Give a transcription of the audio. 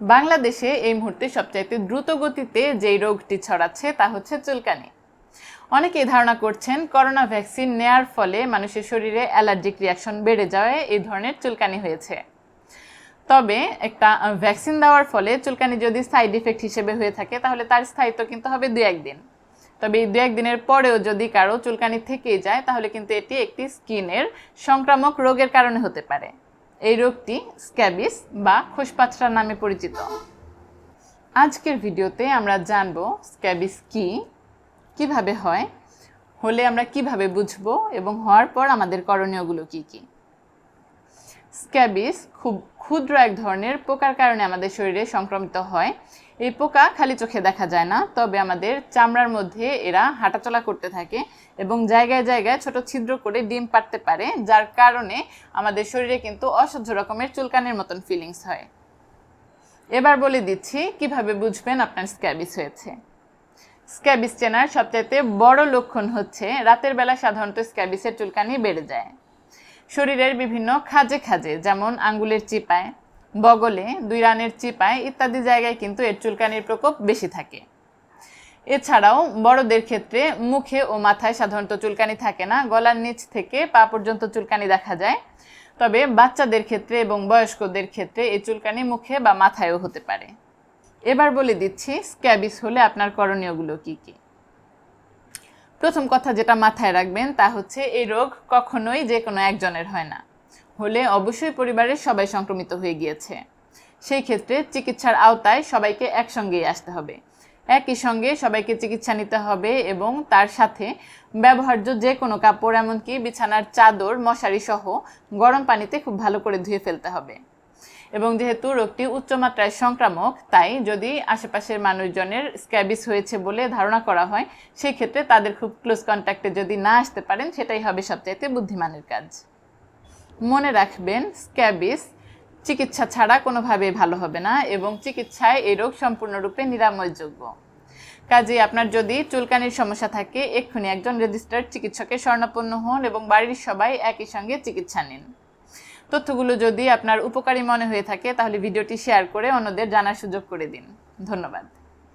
বাংলাদেশে এই মুহূর্তে সবচাইতে দ্রুত গতিতে যেই রোগটি ছড়াচ্ছে তা হচ্ছে চুলকানি। অনেকেই ধারণা করছেন করোনা ভ্যাকসিন নেয়ার ফলে মানুষের শরীরে অ্যালার্জিক রিয়াকশন বেড়ে যাওয়ায় এই ধরনের চুলকানি হয়েছে। তবে একটা ভ্যাকসিন দেওয়ার ফলে চুলকানি যদি সাইড ইফেক্ট হিসেবে হয়ে থাকে, তাহলে তার স্থায়িত্ব কিন্তু হবে দু একদিন তবে এই দু একদিনের পরেও যদি কারও চুলকানি থেকেই যায়, তাহলে কিন্তু এটি একটি স্কিনের সংক্রামক রোগের কারণে হতে পারে। এই রোগটি স্ক্যাবিস বা খোসপাচড়া নামে পরিচিত। আজকের ভিডিওতে আমরা জানব স্ক্যাবিস কি, কীভাবে হয়, হলে আমরা কীভাবে বুঝব এবং হওয়ার পর আমাদের করণীয়গুলো কি কি। স্ক্যাবিস খুব ক্ষুদ্র এক ধরনের পোকার কারণে আমাদের শরীরে সংক্রমিত হয় এই পোকা খালি চোখে দেখা যায় না, তবে আমাদের চামড়ার মধ্যে এরা হাঁটাচলা করতে থাকে এবং জায়গায় জায়গায় ছোট ছিদ্র করে ডিম পাড়তে পারে, যার কারণে আমাদের শরীরে কিন্তু অসহ্য রকমের চুলকানির মতন ফিলিংস হয়। এবার বলে দিচ্ছি কীভাবে বুঝবেন আপনার স্ক্যাবিস হয়েছে। স্ক্যাবিস চেনার সবচাইতে বড় লক্ষণ হচ্ছে রাতের বেলা সাধারণত স্ক্যাবিসের চুলকানি বেড়ে যায়। শরীরের বিভিন্ন খাজে খাজে, যেমন আঙ্গুলের চিপায় বগলে, দুই রানের চিপায় ইত্যাদি জায়গায় কিন্তু এর চুলকানির প্রকোপ বেশি থাকে। এছাড়াও বড়দের ক্ষেত্রে মুখে ও মাথায় সাধারণত চুলকানি থাকে না, গলার নিচ থেকে পা পর্যন্ত চুলকানি দেখা যায়। তবে বাচ্চাদের ক্ষেত্রে এবং বয়স্কদের ক্ষেত্রে এই চুলকানি মুখে বা মাথায়ও হতে পারে। এবার বলে দিচ্ছি, স্ক্যাবিস হলে আপনার করণীয়গুলো কি কি? প্রথম কথা যেটা মাথায় রাখবেন তা হচ্ছে, এই রোগ কখনোই যে কোনো একজনের হয় না। হলে অবশ্যই পরিবারের সবাই সংক্রমিত হয়ে গিয়েছে। সেই ক্ষেত্রে চিকিৎসার আওতায় সবাইকে একসঙ্গেই আসতে হবে। একই সঙ্গে সবাইকে চিকিৎসা নিতে হবে এবং তার সাথে ব্যবহার্য যে কোনো কাপড়, এমনকি বিছানার চাদর, মশারি সহ গরম পানিতে খুব ভালো করে ধুয়ে ফেলতে হবে। এবং যেহেতু রোগটি উচ্চমাত্রায় সংক্রামক, তাই যদি আশেপাশের মানুষজনের স্ক্যাবিস হয়েছে বলে ধারণা করা হয় সেই ক্ষেত্রে তাদের খুব ক্লোজ কন্ট্যাক্টে যদি না আসতে পারেন, সেটাই হবে সবচাইতে বুদ্ধিমানের কাজ। মনে রাখবেন, স্ক্যাবিস চিকিৎসা ছাড়া কোনোভাবেই ভালো হবে না এবং চিকিৎসায় এই রোগ সম্পূর্ণরূপে নিরাময়যোগ্য। কাজেই আপনার যদি চুলকানির সমস্যা থাকে, এক্ষুনি একজন রেজিস্টার্ড চিকিৎসকের স্বর্ণাপন্ন হন এবং বাড়ির সবাই একই সঙ্গে চিকিৎসা নিন। তথ্যগুলো যদি আপনার উপকারী মনে হয়ে থাকে, তাহলে ভিডিওটি শেয়ার করে অন্যদের জানার সুযোগ করে দিন। ধন্যবাদ।